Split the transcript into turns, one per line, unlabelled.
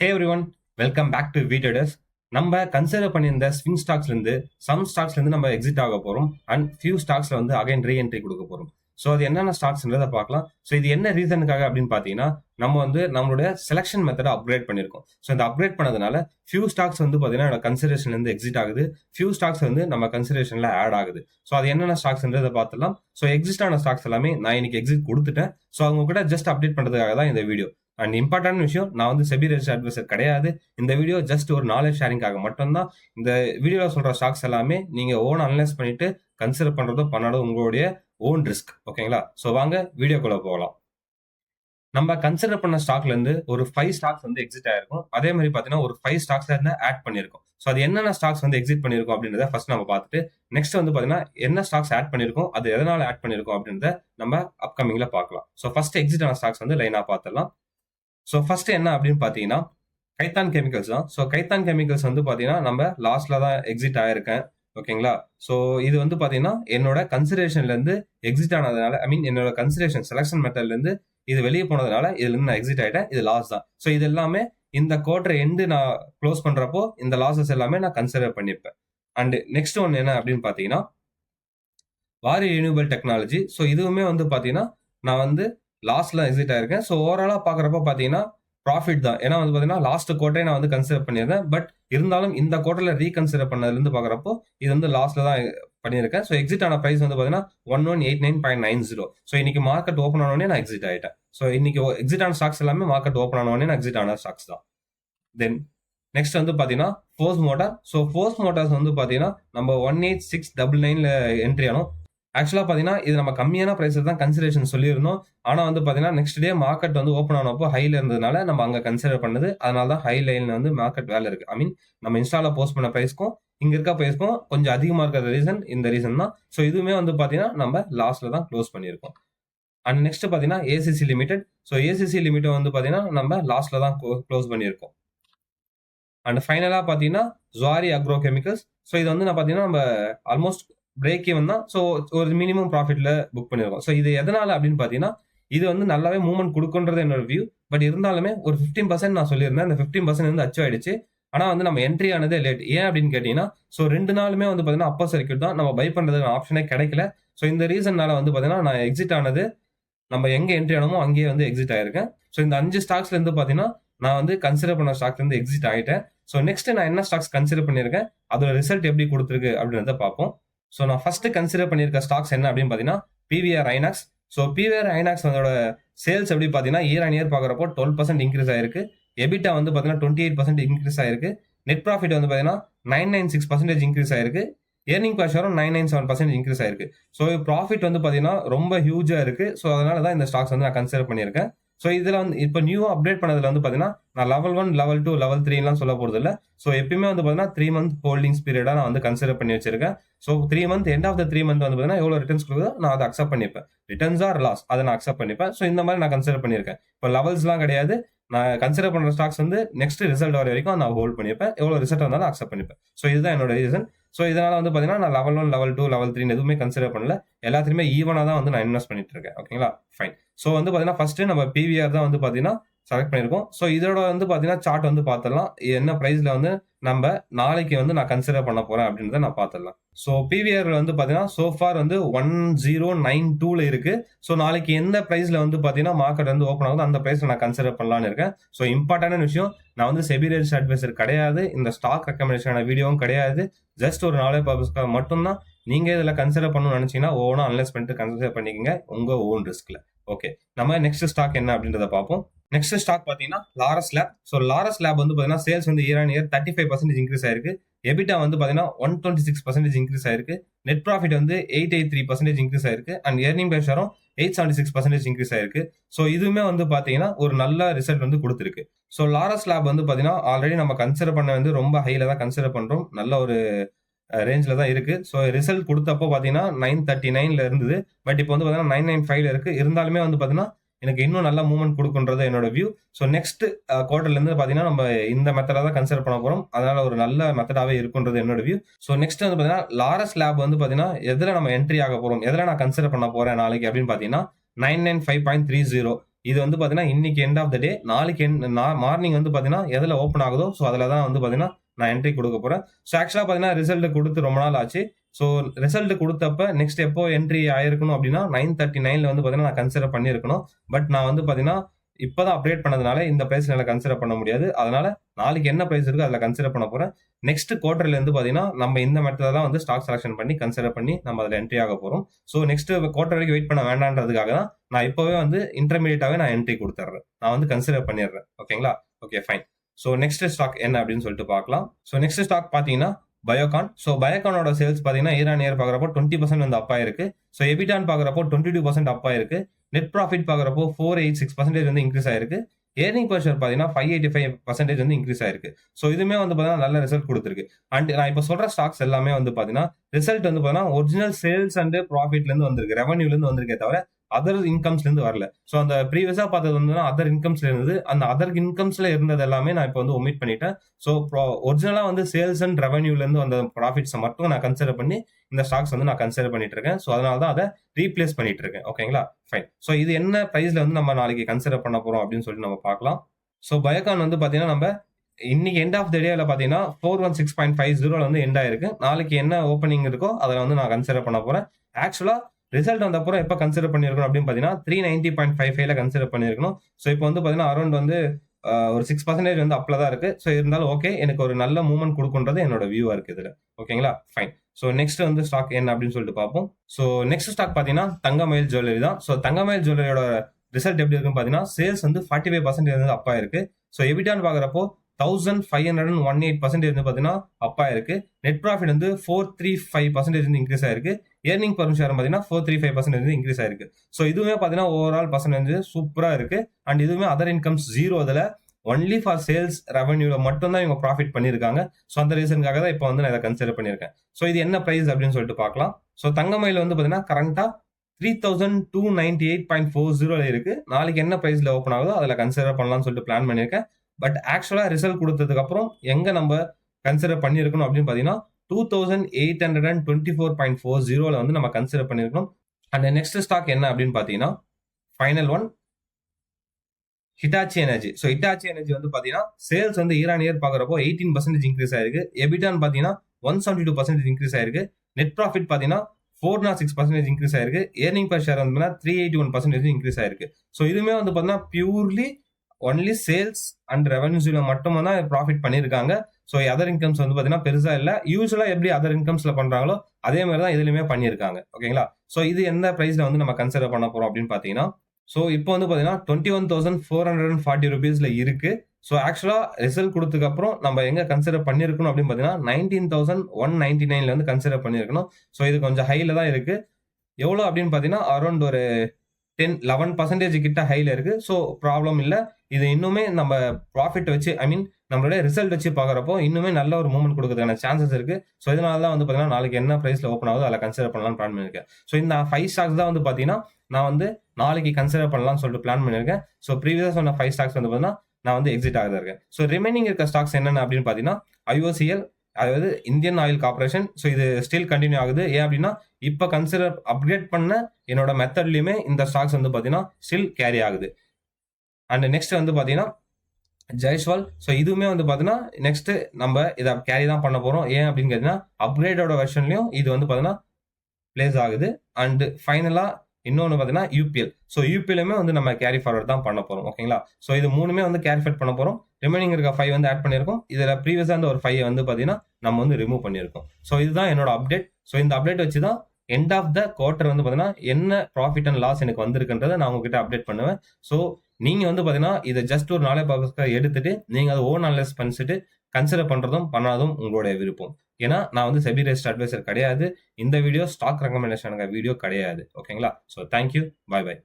Hey everyone welcome back to வீட்டடர்ஸ் நம்ம consider பண்ணியிருந்த swing ஸ்டாக்ஸ்ல இருந்து சம் ஸ்டாக்ஸ்ல இருந்து நம்ம எக்ஸிட் ஆக போறோம் அண்ட் ஃபியூ ஸ்டாக்ஸ்ல வந்து அகைன் ரீஎன்ட்ரி கொடுக்க போறோம். ஸோ அது என்னென்ன ஸ்டாக்ஸ்ன்றதை பார்க்கலாம். ஸோ இது என்ன ரீசனுக்காக அப்படின்னு பார்த்தீங்கன்னா நம்ம வந்து நம்மளுடைய செலெக்ஷன் மெத்தடை அப்கிரேட் பண்ணியிருக்கோம். ஸோ இந்த அப்கிரேட் பண்ணதுனால ஃபியூ ஸ்டாக்ஸ் வந்து பார்த்தீங்கன்னா கன்சிடரேஷன்ல இருந்து எக்ஸிட் ஆகுது. ஃபியூ ஸ்டாக்ஸ் வந்து நம்ம கன்சிடரேஷன்ல ஆட் ஆகுது. ஸோ அது என்னென்ன ஸ்டாக்ஸ்ன்றதை பார்த்துலாம் ஸோ எக்ஸிட் ஆன ஸ்டாக்ஸ் எல்லாமே நான் இன்னைக்கு எக்ஸிட் கொடுத்துட்டேன். ஸோ அவங்க கூட ஜஸ்ட் அப்டேட் பண்ணுறதுக்காக தான் இந்த வீடியோ அண்ட் இம்பார்ட்டன்ட் விஷயம் நான் வந்து செபி ரெஜிஸ்டர் அட்வைசர் கிடையாது. இந்த வீடியோ ஜஸ்ட் ஒரு நாலேஜ் ஷேரிங்காக மட்டும்தான். இந்த வீடியோவில் சொல்கிற ஸ்டாக்ஸ் எல்லாமே நீங்கள் ஓன் அனலைஸ் பண்ணிட்டு கன்சிடர் பண்ணுறதோ பண்ணாதோ உங்களுடைய ஓன் ரிஸ்க் ஓகேங்களா ஸோ வாங்க வீடியோக்குள்ளே போகலாம். நம்ம கன்சிடர் பண்ண ஸ்டாக்ல இருந்து ஒரு ஃபைவ் ஸ்டாக்ஸ் வந்து எக்ஸிட் ஆயிருக்கும். அதே மாதிரி பாத்தீங்கன்னா ஒரு ஃபைவ் ஸ்டாக்ஸ்ல இருந்து ஆட் பண்ணிருக்கோம் ஸோ அது என்னென்ன ஸ்டாக்ஸ் வந்து எக்ஸிட் பண்ணிருக்கோம் அப்படின்றத ஃபர்ஸ்ட் நம்ம பார்த்துட்டு நெக்ஸ்ட் வந்து பாத்தீங்கன்னா என்ன ஸ்டாக்ஸ் ஆட் பண்ணிருக்கோம் அது எதனால ஆட் பண்ணிருக்கோம் அப்படின்றத நம்ம அப்கமிங்ல பார்க்கலாம். ஸோ ஃபர்ஸ்ட் எக்ஸிட் ஆன ஸ்டாக்ஸ் வந்து லைனா பார்த்துடலாம். ஸோ ஃபர்ஸ்ட் என்ன அப்படின்னு பார்த்தீங்கன்னா கைத்தான் கெமிக்கல்ஸ் தான். ஸோ கைத்தான் கெமிக்கல்ஸ் வந்து பார்த்தீங்கன்னா நம்ம லாஸ்ட்ல தான் எக்ஸிட் ஆயிருக்கேன். ஓகேங்களா ஸோ இது வந்து பார்த்தீங்கன்னா என்னோட கன்சிடரேஷன்லேருந்து எக்ஸிட் ஆனதுனால ஐ மீன் என்னோட கன்சிடரேஷன் செலெக்ஷன் மெட்டர்லேருந்து இது வெளியே போனதுனால இதுலேருந்து நான் எக்ஸிட் ஆகிட்டேன் இது லாஸ் தான். ஸோ இது எல்லாமே இந்த குவார்டர் எண்டு நான் க்ளோஸ் பண்ணுறப்போ இந்த லாசஸ் எல்லாமே நான் கன்சிடர் பண்ணியிருப்பேன் அண்ட் நெக்ஸ்ட் ஒன் என்ன அப்படின்னு பார்த்தீங்கன்னா வாரி ரினியூபிள் டெக்னாலஜி ஸோ இதுவுமே வந்து பார்த்தீங்கன்னா நான் வந்து லாஸ்ட்ல எக்ஸிட் ஆயிருக்கேன். ஸோ ஓவராலாக பார்க்குறப்ப பார்த்தீங்கன்னா ப்ராஃபிட் தான். ஏன்னா வந்து பார்த்தீங்கன்னா லாஸ்ட் கோட்டை நான் வந்து கன்சிடர் பண்ணியிருந்தேன். பட் இருந்தாலும் இந்த கோட்டரில் ரீகன்சிடர் பண்ணதுலேருந்து பார்க்குறப்போ இது வந்து லாஸ்ட்ல தான் பண்ணியிருக்கேன். ஸோ எக்ஸிட் ஆன ப்ரைஸ் வந்து பார்த்தீங்கன்னா one one eight nine point nine zero so இன்னைக்கு மார்க்கெட் ஓப்பன் ஆனோடனே நான் எக்ஸிட் ஆகிட்டேன் ஸோ இன்னைக்கு எக்ஸிட் ஆன ஸ்டாக்ஸ் எல்லாமே மார்க்கெட் ஓப்பன் ஆனோடனே நான் எக்ஸிட் ஆன ஸ்டாக்ஸ் தான். தென் நெக்ஸ்ட் வந்து பார்த்தீங்கன்னா Force Motor so Force Motors வந்து பார்த்தீங்கன்னா நம்ம ஒன் எயிட் சிக்ஸ் டபுள் நைனில் என்ட்ரி ஆனோம். ஆக்சுவலாக பார்த்தீங்கன்னா இது நம்ம கம்மியான ப்ரைஸில் தான் கன்சிடரேஷன் சொல்லியிருந்தோம். ஆனால் வந்து பார்த்தீங்கன்னா நெக்ஸ்ட் டே மார்க்கெட் வந்து ஓப்பன் ஆனப்போ ஹைல இருந்ததுனால நம்ம அங்கே கன்சிடர் பண்ணது. அதனால தான் ஹை லைனில் வந்து மார்க்கெட் வேலை இருக்குது ஐ மீன் நம்ம இன்ஸ்டாவில் போஸ்ட் பண்ண ப்ரைஸ்க்கும் இங்கே இருக்க ப்ரைஸ்க்கும் கொஞ்சம் அதிகமாக இருக்கிற ரீசன் இந்த ரீசன் தான். ஸோ இதுவுமே வந்து பார்த்தீங்கன்னா நம்ம லாஸில் தான் க்ளோஸ் பண்ணியிருக்கோம். அண்ட் நெக்ஸ்ட் பார்த்தீங்கன்னா ஏசிசி லிமிடெட் ஸோ ஏசிசி லிமிட்டை வந்து பார்த்தீங்கன்னா நம்ம லாஸ்ட்டில் தான் க்ளோஸ் பண்ணியிருக்கோம். அண்ட் ஃபைனலாக பார்த்தீங்கன்னா ஜுவாரி அக்ரோ கெமிக்கல்ஸ் ஸோ இது வந்து நான் பார்த்தீங்கன்னா நம்ம ஆல்மோஸ்ட் பிரேக் ஈவன் தான். ஸோ ஒரு மினிமம் ப்ராஃபிட்ல புக் பண்ணிருக்கோம். ஸோ இது எதனால அப்படின்னு பார்த்தீங்கன்னா இது வந்து நல்லாவே மூவ்மெண்ட் கொடுக்குன்றது என்னோட வியூ பட் இருந்தாலுமே ஒரு ஃபிஃப்டீன் பர்சன்ட் நான் சொல்லியிருந்தேன். அந்த ஃபிஃப்டீன் பர்சன்ட் வந்து அச்சு ஆயிடுச்சு. ஆனால் வந்து நம்ம என்ட்ரி ஆனதே லேட் ஏன் அப்படின்னு கேட்டீங்கன்னா ஸோ ரெண்டு நாளுமே வந்து பார்த்தீங்கன்னா அப்பர் சர்க்கியூட் தான். நம்ம பை பண்ணுறதுக்கு ஆப்ஷனே கிடைக்கல. ஸோ இந்த ரீசன்னால வந்து பார்த்தீங்கன்னா நான் எக்ஸிட் ஆனது நம்ம எங்கே என்ட்ரி ஆனமோ அங்கேயே வந்து எக்ஸிட் ஆயிருக்கேன். ஸோ இந்த அஞ்சு ஸ்டாக்ஸ்லேருந்து பார்த்தீங்கன்னா நான் வந்து கன்சிடர் பண்ண ஸ்டாக்லேருந்து எக்ஸிட் ஆகிட்டேன் ஸோ நெக்ஸ்ட் நான் என்ன ஸ்டாக்ஸ் கன்சிடர் பண்ணியிருக்கேன்? அதோட ரிசல்ட் எப்படி கொடுத்துருக்கு அப்படின்றத பார்ப்போம். ஸோ நான் ஃபர்ஸ்ட் கன்சிடர் பண்ணியிருக்க ஸ்டாக்ஸ் என்ன அப்படின்னு பார்த்தீங்கன்னா PVR INOX so PVR INOX அதோட சேல்ஸ் எப்படி பார்த்தீங்கன்னா இயர் அண்ட் இயர் பார்க்குறப்போ டுவெல் பர்சன்ட் இன்க்ரீஸ் ஆயிருக்கு. எபிட்டா வந்து பார்த்தீங்கன்னா டுவெண்ட்டி எயிட் பர்சன்ட் இன்க்ரீஸ் ஆயிருக்கு. நெட் ப்ராஃபிட் வந்து பார்த்தீங்கன்னா nine nine six percentage increase ஆயிருக்கு. Earning per ஷேரும் nine nine seven percent increase ஆயிருக்கு. ஸோ ப்ராஃபிட் வந்து பார்த்தீங்கன்னா ரொம்ப ஹியூஜாக இருக்குது ஸோ அதனால தான் இந்த ஸ்டாக்ஸ் வந்து நான் கன்சிடர் பண்ணியிருக்கேன். ஸோ இதில் வந்து இப்போ நியூ அப்டேட் பண்ணதில் வந்து பார்த்தீங்கன்னா நான் level one level two level த்ரீலாம் சொல்ல போகிறது இல்லை. ஸோ எப்பயுமே வந்து பார்த்தீங்கன்னா த்ரீ மந்த் ஹோல்டிங்ஸ் பீரியடாக நான் வந்து கன்சிடர் பண்ணி வச்சிருக்கேன். So three month end of the three month வந்து பார்த்தீங்கன்னா எவ்வளோ ரிட்டர்ன்ஸ் கொடுக்குதோ நான் அதை அக்செப்ட் பண்ணிப்பேன். ரிட்டர்ன்ஸ் ஆர் லாஸ் அதை நான் அக்செப்ட் பண்ணிப்பேன். ஸோ இந்த மாதிரி நான் கன்சிடர் பண்ணியிருக்கேன். இப்போ லெவல்ஸ்லாம் கிடையாது. நான் கன்சிடர் பண்ணுற ஸ்டாக்ஸ் வந்து நெக்ஸ்ட் ரிசல்ட் வர வரைக்கும் நான் ஹோல்ட் பண்ணிப்பேன். எவ்வளோ ரிசல்ட் வந்தாலும் அக்செப்ட் பண்ணிப்பேன். ஸோ இதுதான் என்னோட ரீசன் ஸோ இதனால வந்து பார்த்தீங்கன்னா நான் level one level two level three எதுவுமே கன்சிடர் பண்ணல. எல்லாத்துலையுமே ஈவனாக தான் வந்து நான் இன்வெஸ்ட் பண்ணிட்டு இருக்கேன். ஓகேங்களா ஃபைன் ஸோ வந்து பார்த்தீங்கன்னா ஃபர்ஸ்ட் நம்ம பிவிஆர் தான் வந்து பார்த்தீங்கன்னா செலக்ட் பண்ணியிருக்கோம். ஸோ இதோட வந்து பார்த்தீங்கன்னா சார்ட் வந்து பார்த்துடலாம் என்ன ப்ரைஸில் வந்து நம்ம நாளைக்கு வந்து நான் கன்சிடர் பண்ண போகிறேன் அப்படின்றத நான் பார்த்துடலாம் ஸோ பிவிஆர் வந்து பார்த்தீங்கன்னா சோஃபார் வந்து ஒன் ஜீரோ நைன் டூவில் இருக்கு. ஸோ நாளைக்கு எந்த ப்ரைஸில் வந்து பார்த்தீங்கன்னா மார்க்கெட் வந்து ஓப்பன் ஆகுது அந்த ப்ரைஸில் நான் கன்சிடர் பண்ணலான்னு இருக்கேன். ஸோ இம்பார்ட்டன்டான விஷயம் நான் வந்து செபி ரெஜிஸ்டர் அட்வைசர் கிடையாது. இந்த ஸ்டாக் ரெக்கமெண்டேஷனான வீடியோவும் கிடையாது. ஜஸ்ட் ஒரு நாலே பர்பஸ்க்காக மட்டும்தான். நீங்கள் இதில் கன்சிடர் பண்ணணும்னு நினச்சிங்கன்னா ஓனாக அனலைஸ் பண்ணிட்டு கன்சிடர் பண்ணிக்கங்க. உங்கள் ஓன் ரிஸ்கில் ஓகே நம்ம நெக்ஸ்ட் ஸ்டாக் என்ன அப்படின்றத பார்ப்போம். நெக்ஸ்ட் ஸ்டாக் பார்த்தீங்கன்னா Laurus lab so Laurus lab வந்து பார்த்தீங்கன்னா சேல்ஸ் வந்து year on year thirty five percentage increase ஆயிருக்கு. எபிட்டா வந்து பார்த்தீங்கன்னா one twenty six percentage increase ஆயிருக்கு. நெட் ப்ராஃபிட் வந்து eight eight three percentage increase ஆயிருக்கு. And earning by ஷேரும் eight seventy six percentage increase ஆயிருக்கு. ஸோ இதுவுமே வந்து பார்த்தீங்கன்னா ஒரு நல்ல ரிசல்ட் வந்து கொடுத்துருக்கு. ஸோ லாரஸ் லேப் வந்து பார்த்தீங்கன்னா ஆல்ரெடி நம்ம கன்சிடர் பண்ண வந்து ரொம்ப ஹையில தான் கன்சிடர் பண்ணுறோம் நல்ல ஒரு ரேஞ்சில் தான் இருக்குது ஸோ ரிசல்ட் கொடுத்தப்போ பார்த்தீங்கன்னா நைன் தேர்ட்டி நைனில் இருந்தது. பட் இப்போ வந்து பார்த்தீங்கன்னா நைன் நைன் ஃபைவ்ல இருக்குது இருந்தாலுமே வந்து பார்த்தீங்கன்னா எனக்கு இன்னும் நல்ல மூவ்மெண்ட் கொடுக்குன்றது என்னோட வியூ ஸோ நெக்ஸ்ட் குவார்டர்லேருந்து பார்த்தீங்கன்னா நம்ம இந்த மெத்தடாக தான் கன்சிடர் பண்ண போகிறோம் அதனால ஒரு நல்ல மெத்தடாகவே இருக்குன்றது என்னோட வியூ ஸோ நெக்ஸ்ட் வந்து பார்த்தீங்கன்னா லாரஸ் லேப் வந்து பார்த்தீங்கன்னா எதில் நம்ம என்ட்ரி ஆக போகிறோம் எதில் நான் கன்சிடர் பண்ண போகிறேன் நாளைக்கு அப்படின்னு பார்த்தீங்கன்னா nine nine five point three zero இது வந்து பார்த்தீங்கன்னா இன்னைக்கு எண்ட் ஆஃப் த டே நாளைக்கு மார்னிங் வந்து பார்த்தீங்கன்னா எதில் ஓப்பன் ஆகுதோ ஸோ அதில் தான் வந்து பார்த்தீங்கன்னா நான் என்ட்ரி கொடுக்க போகிறேன் ஸோ ஆக்சுவலாக பார்த்தீங்கன்னா ரிசல்ட் கொடுத்து ரொம்ப நாள் ஆச்சு. ஸோ ரிசல்ட் கொடுத்தப்ப நெக்ஸ்ட் எப்போ என்ட்ரி ஆயிருக்கணும் அப்படின்னா நைன் தேர்ட்டி நைனில் வந்து பார்த்தீங்கன்னா நான் கன்சிடர் பண்ணியிருக்கணும். பட் நான் வந்து பார்த்தீங்கன்னா இப்போதான் அப்டேட் பண்ணதுனால இந்த பிரைஸ் என்னால் கன்சிடர் பண்ண முடியாது. அதனால நாளைக்கு என்ன பிரைஸ் இருக்கோ அதில் கன்சிடர் பண்ண போகிறேன் நெக்ஸ்ட் குவார்டர்ல இருந்து பார்த்தீங்கன்னா நம்ம இந்த மெத்தட தான் வந்து ஸ்டாக் செலக்ஷன் பண்ணி கன்சிடர் பண்ணி நம்ம அதில் என்ட்ரி ஆக போகிறோம் ஸோ நெக்ஸ்ட் குவார்டர் வரைக்கும் வெயிட் பண்ண வேண்டான்றதுக்காக தான் நான் இப்போவே வந்து இன்டர்மீடியட்டாகவே நான் என்ட்ரி கொடுத்துட்றேன் நான் வந்து கன்சிடர் பண்ணிடுறேன் ஓகேங்களா okay fine so next stock என்ன அப்படின்னு சொல்லிட்டு பார்க்கலாம். ஸோ நெக்ஸ்ட் ஸ்டாக் பார்த்தீங்கன்னா பயோகான் ஸோ பயோகானோட சேல்ஸ் பார்த்தீங்கன்னா ஈரான் இயர் பார்க்குறப்போ டுவெண்ட்டி பர்சன்ட் வந்து அப்பாயிருக்கு ஸோ எபிடான் பார்க்குறப்போ டுவெண்ட்டி டூ பர்சன்ட் அப்பாயிருக்கு நெட் ப்ராஃபிட் பார்க்குறப்போ ஃபோர் எயிட் சிக்ஸ் பர்சன்டேஜ் வந்து இன்க்ரீஸ் ஆயிருக்கு. ஏர்னிங் பர்ஷர் பார்த்தீங்கன்னா ஃபைவ் எயிட்டி ஃபைவ் பர்சன்டேஜ் வந்து இன்க்ரீஸ் ஆயிருக்கு. ஸோ இதுவுமே வந்து பார்த்தீங்கன்னா நல்ல ரிசல்ட் கொடுத்துருக்கு. அண்ட் நான் இப்போ சொல்கிற ஸ்டாக்ஸ் எல்லாமே வந்து பார்த்தீங்கன்னா ரிசல்ட் வந்து பார்த்தீங்கன்னா ஒரிஜினல் சேல்ஸ் அண்ட் ப்ராஃபிட்லேருந்து வந்திருக்கு. ரெவன்யூலேருந்து வந்திருக்கே தவிர அதர் இன்கம்ஸ்லேருந்து வரல. ஸோ அந்த ப்ரீவியஸாக பார்த்தது வந்து அதர் இன்கம்ஸ்ல இருந்தது. அந்த அதர் இன்கம்ஸ்ல இருந்தது எல்லாமே நான் இப்போ வந்து ஒமிட் பண்ணிட்டேன். ஸோ ஒரிஜினலாக வந்து சேல்ஸ் அண்ட் ரெவன்யூலேருந்து வந்த ப்ராஃபிட்ஸை மட்டும் நான் கன்சிடர் பண்ணி இந்த ஸ்டாக்ஸ் வந்து நான் கன்சிடர் பண்ணிட்டு இருக்கேன். ஸோ அதனால தான் அதை ரீப்ளேஸ் பண்ணிட்டு இருக்கேன். ஓகேங்களா ஃபைன் ஸோ இது என்ன ப்ரைஸ்ல வந்து நம்ம நாளைக்கு கன்சிடர் பண்ண போறோம் அப்படின்னு சொல்லி நம்ம பார்க்கலாம். ஸோ பயோகான் வந்து பார்த்தீங்கன்னா நம்ம இன்னைக்கு எண்ட் ஆஃப் த டேல பார்த்தீங்கன்னா four one six point five ஜீரோல வந்து எண்ட் ஆயிருக்கு. நாளைக்கு என்ன ஓப்பனிங் இருக்கோ அதை வந்து நான் கன்சிடர் பண்ண போறேன். ஆக்சுவலா ரிசல்ட் வந்தப்பறம் எப்போ கன்சிடர் பண்ணியிருக்கணும் அப்படின்னு பார்த்தீங்கன்னா த்ரீ நைன்டி பாயிண்ட் ஃபைவ் ஃபைவ்ல கன்சிடர் பண்ணியிருக்கணும். ஸோ இப்போ வந்து பார்த்தீங்கன்னா அரௌண்ட் வந்து ஒரு சிக்ஸ் பர்சன்டேஜ் வந்து அப்பில் தான் இருக்குது ஸோ இருந்தாலும் ஓகே எனக்கு ஒரு நல்ல மூவ்மெண்ட் கொடுக்குன்றது என்னோட வியூவாக இருக்குது இதில். ஓகேங்களா ஃபைன் ஸோ நெக்ஸ்ட் வந்து ஸ்டாக் என்ன அப்படின்னு சொல்லிட்டு பார்ப்போம் ஸோ நெக்ஸ்ட் ஸ்டாக் பார்த்தீங்கன்னா தங்கமயில் ஜுவல்லரி தான். ஸோ தங்கமயில் ஜுவல்லரியோட ரிசல்ட் எப்படி இருக்குன்னு பார்த்தீங்கன்னா சேல்ஸ் வந்து ஃபார்ட்டி ஃபைவ் பர்சன்டேஜ் வந்து அப்பா இருக்கு ஸோ எபிட்டான்னு பார்க்குறப்போ thousand five hundred and one eight percentage வந்து பார்த்தீங்கன்னா அப்பா இருக்கு நெட் ப்ராஃபிட் வந்து ஃபோர் த்ரீ ஃபைவ் பர்சன்டேஜ் வந்து இன்க்ரீஸ் ஆயிருக்கு. ஏர்னிங் பர் ஷேர் பார்த்தீங்கன்னா ஃபோர் த்ரீ ஃபைவ் பர்சன்டேஜ் வந்து இன்க்ரீஸ் ஆயிருக்கு. ஸோ இதுவுமே பார்த்தீங்கன்னா ஓவரால் பர்சன்டேஜ் சூப்பராக இருக்கு. அண்ட் இதுவுமே அதர் இன்கம்ஸ் ஜீரோ அதில் ஒன்லி ஃபார் சேல்ஸ் ரெவன்யூல மட்டும்தான் இவங்க ப்ராஃபிட் பண்ணியிருக்காங்க. ஸோ அந்த ரீசனுக்காக தான் இப்போ வந்து நான் இதை கன்சிடர் பண்ணியிருக்கேன். ஸோ இது என்ன ப்ரைஸ் அப்படின்னு சொல்லிட்டு பார்க்கலாம். ஸோ தங்கமயில் வந்து பார்த்தீங்கன்னா கரண்டா three thousand two ninety eight point four ஜீரோல இருக்கு. நாளைக்கு என்ன ப்ரைஸில் ஓப்பன் ஆகுதோ அதில் கன்சிடர் பண்ணலாம்னு சொல்லிட்டு பிளான் பண்ணியிருக்கேன். பட் ஆக்சுவலாக ரிசல்ட் கொடுத்ததுக்கப்புறம் எங்கே நம்ம கன்சிடர் பண்ணியிருக்கணும் அப்படின்னு பார்த்தீங்கன்னா two thousand eight hundred and twenty four point four ஜீரோவில் வந்து நம்ம கன்சிடர் பண்ணியிருக்கணும் அண்ட் நெக்ஸ்ட் ஸ்டாக் என்ன அப்படின்னு பார்த்தீங்கன்னா final one Hitachi Energy so Hitachi Energy வந்து பார்த்தீங்கன்னா சேல்ஸ் வந்து ஈரான் இயர் பார்க்குறப்போ எயிட்டீன் பர்சன்டேஜ் இன்க்ரீஸ் ஆயிருக்கு. எபிட்டான் பார்த்தீங்கன்னா one seventy two percentage increase ஆயிருக்கு. நெட் ப்ராஃபிட் பார்த்தீங்கன்னா four naught six percentage increase ஆயிருக்கு. ஏர்னிங் பர் ஷேர் வந்து three eighty one percentage increase ஆயிருக்கு. ஸோ இதுவுமே வந்து பார்த்தீங்கன்னா பியூர்லி ஒன்லி சேல்ஸ் அண்ட் ரெவன்யூஸில் மட்டும் தான் ப்ராஃபிட் பண்ணியிருக்காங்க. ஸோ அதர் இன்கம்ஸ் வந்து பார்த்தீங்கன்னா பெருசாக இல்லை. யூஸ்வலாக எப்படி அதர் இன்கம்ஸில் பண்ணுறாங்களோ அதே மாதிரி தான் இதுலையுமே பண்ணியிருக்காங்க. ஓகேங்களா? ஸோ இது எந்த ப்ரைஸில் வந்து நம்ம கன்சிடர் பண்ண போகிறோம் அப்படின்னு பார்த்தீங்கன்னா ஸோ இப்போ வந்து பார்த்தீங்கன்னா twenty one thousand four hundred and forty ருபீஸில் இருக்குது ஸோ ஆக்சுவலாக ரிசல்ட் கொடுத்ததுக்கப்புறம் நம்ம எங்கே கன்சிடர் பண்ணியிருக்கணும் அப்படின்னு பார்த்தீங்கன்னா நைன்டீன் தௌசண்ட் ஒன் நைன்டி நைனில் வந்து கன்சிடர் பண்ணியிருக்கணும். ஸோ இது கொஞ்சம் ஹையில் தான் இருக்குது எவ்வளோ அப்படின்னு பார்த்தீங்கன்னா அரௌண்ட் ஒரு டென் லெவன் பர்சன்டேஜ் கிட்ட ஹையில் இருக்குது ஸோ ப்ராப்ளம் இல்லை. இது இன்னுமே நம்ம ப்ராஃபிட் வச்சு ஐ மீன் நம்மளுடைய ரிசல்ட் வச்சு பார்க்குறப்போ இன்னுமே நல்ல ஒரு மூவ்மெண்ட் கொடுக்கறதுக்கான சான்சஸ் இருக்கு. ஸோ இதனால தான் வந்து பார்த்தீங்கன்னா நாளைக்கு என்ன ப்ரைஸில் ஓப்பன் ஆகுதோ அதில் கன்சிடர் பண்ணலாம்னு பிளான் பண்ணியிருக்கேன். ஸோ இந்த ஃபைவ் ஸ்டாக்ஸ் தான் வந்து பார்த்தீங்கன்னா நான் வந்து நாளைக்கு கன்சிடர் பண்ணலாம்னு சொல்லிட்டு பிளான் பண்ணியிருக்கேன். ஸோ ப்ரீவியஸாக சொன்ன ஃபைவ் ஸ்டாக்ஸ் வந்து பார்த்தீங்கன்னா நான் வந்து எக்ஸிட் ஆகுதா இருக்கேன். ஸோ ரிமைனிங் இருக்க ஸ்டாக்ஸ் என்னென்ன அப்படின்னு பார்த்தீங்கன்னா ஐஓசிஎல் அதாவது இந்தியன் ஆயில் கார்பரேஷன் ஸோ இது ஸ்டில் கண்டினியூ ஆகுது. ஏன் அப்படின்னா இப்போ கன்சிடர் அப்கிரேட் பண்ண என்னோட மெத்தட்லையுமே இந்த ஸ்டாக்ஸ் வந்து பார்த்தீங்கன்னா ஸ்டில் கேரி ஆகுது. அண்ட் நெக்ஸ்ட் வந்து பார்த்தீங்கன்னா ஜெய்ஸ்வால். ஸோ இதுவுமே வந்து பார்த்தீங்கன்னா நெக்ஸ்ட் நம்ம இதை கேரி தான் பண்ண போகிறோம் ஏன் அப்படின்னு கேட்டீங்கன்னா அப்கிரேடோட வெர்ஷன்லையும் இது வந்து பார்த்தீங்கன்னா பிளேஸ் ஆகுது. அண்ட் ஃபைனலாக இன்னொன்று பார்த்தீங்கன்னா யூபிஎல் ஸோ யூபிஎலுமே வந்து நம்ம கேரி ஃபார்வர்ட் தான் பண்ண போகிறோம் ஓகேங்களா ஸோ இது மூணுமே வந்து கேரி ஃபட் பண்ண போகிறோம் ரிமைனிங் இருக்க ஃபைவ் வந்து ஆட் பண்ணியிருக்கோம். இதில் ப்ரீவியஸாக இருந்த ஒரு ஃபைவ் வந்து பார்த்தீங்கன்னா நம்ம வந்து ரிமூவ் பண்ணியிருக்கோம். ஸோ இதுதான் என்னோட அப்டேட் ஸோ இந்த அப்டேட் வச்சு தான் எண்ட் ஆஃப் த குவார்டர் வந்து பார்த்தீங்கன்னா என்ன ப்ராஃபிட் அண்ட் லாஸ் எனக்கு வந்திருக்குன்றதை நான் உங்ககிட்ட அப்டேட் பண்ணுவேன். ஸோ நீங்கள் வந்து பார்த்தீங்கன்னா இதை ஜஸ்ட் ஒரு நாளே பார்க்க எடுத்துட்டு நீங்கள் அதை ஓன் அனலைஸ் பண்ணிட்டு கன்சிடர் பண்ணுறதும் பண்ணாதும் உங்களுடைய விருப்பம். ஏன்னா நான் வந்து செபி ரெஸ்ட் அட்வைசர் கிடையாது. இந்த வீடியோ ஸ்டாக் ரெக்கமெண்டேஷனுங்க வீடியோ கிடையாது. ஓகேங்களா ஸோ தேங்க்யூ பாய் பாய்